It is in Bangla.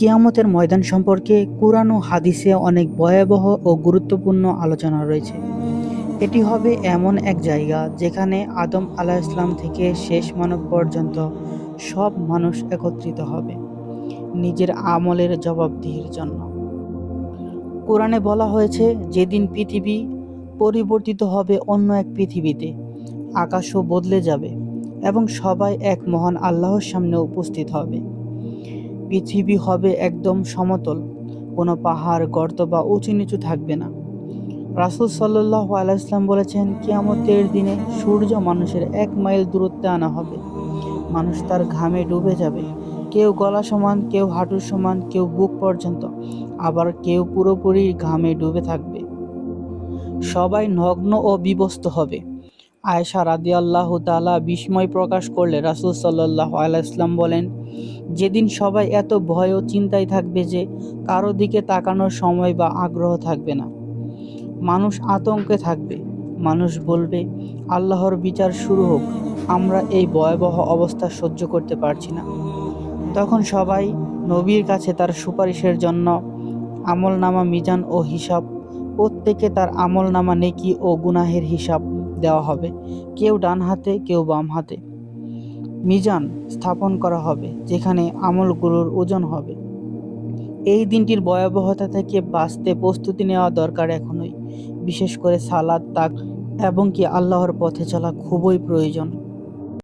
কিয়ামতের ময়দান সম্পর্কে কুরআন ও হাদিসে অনেক ভয়াবহ ও গুরুত্বপূর্ণ আলোচনা রয়েছে। এটি হবে এমন এক জায়গা যেখানে আদম আলাহ ইসলাম থেকে শেষ মানব পর্যন্ত সব মানুষ একত্রিত হবে। নিজের আমলের জবাবদিহির জন্য। কোরআনে বলা হয়েছে, যেদিন পৃথিবী পরিবর্তিত হবে অন্য এক পৃথিবীতে, আকাশও বদলে যাবে এবং সবাই এক মহান আল্লাহর সামনে উপস্থিত হবে। পৃথিবী হবে একদম সমতল। কোনো পাহাড়, গর্ত বা উঁচু নিচু থাকবে না। রাসুল সাল্লাহ আলাইসলাম বলেছেন, কিয়ামতের দিনে সূর্য মানুষের এক মাইল দূরত্বে আনা হবে। মানুষ তার ঘামে ডুবে যাবে। কেউ গলা সমান, কেউ হাঁটুর সমান, কেউ বুক পর্যন্ত। আবার কেউ পুরোপুরি ঘামে ডুবে থাকবে। সবাই নগ্ন ও বিবস্ত হবে। আয়েশা রাদি আল্লাহ তালা বিস্ময় প্রকাশ করলে রাসুল সাল্লাহ আলাইসলাম বলেন, যেদিন সবাই এত ভয় ও চিন্তায় থাকবে যে কারও দিকে তাকানোর সময় বা আগ্রহ থাকবে না। মানুষ আতঙ্কে থাকবে। মানুষ বলবে, আল্লাহর বিচার শুরু হোক, আমরা এই ভয়াবহ অবস্থা সহ্য করতে পারছি না। তখন সবাই নবীর কাছে তার সুপারিশের জন্য আমলনামা মিজান ও হিসাব, প্রত্যেকে তার আমলনামা নেকি ও গুনাহের হিসাব দেওয়া হবে। কেউ ডান হাতে, কেউ বাম হাতে। মিজান স্থাপন করা হবে, যেখানে আমলগুলোর ওজন হবে। এই দিনটির ভয়াবহতা থেকে বাঁচতে প্রস্তুতি নেওয়া দরকার এখনই। বিশেষ করে সালাদ, তাক এবং কি আল্লাহর পথে চলা খুবই প্রয়োজন।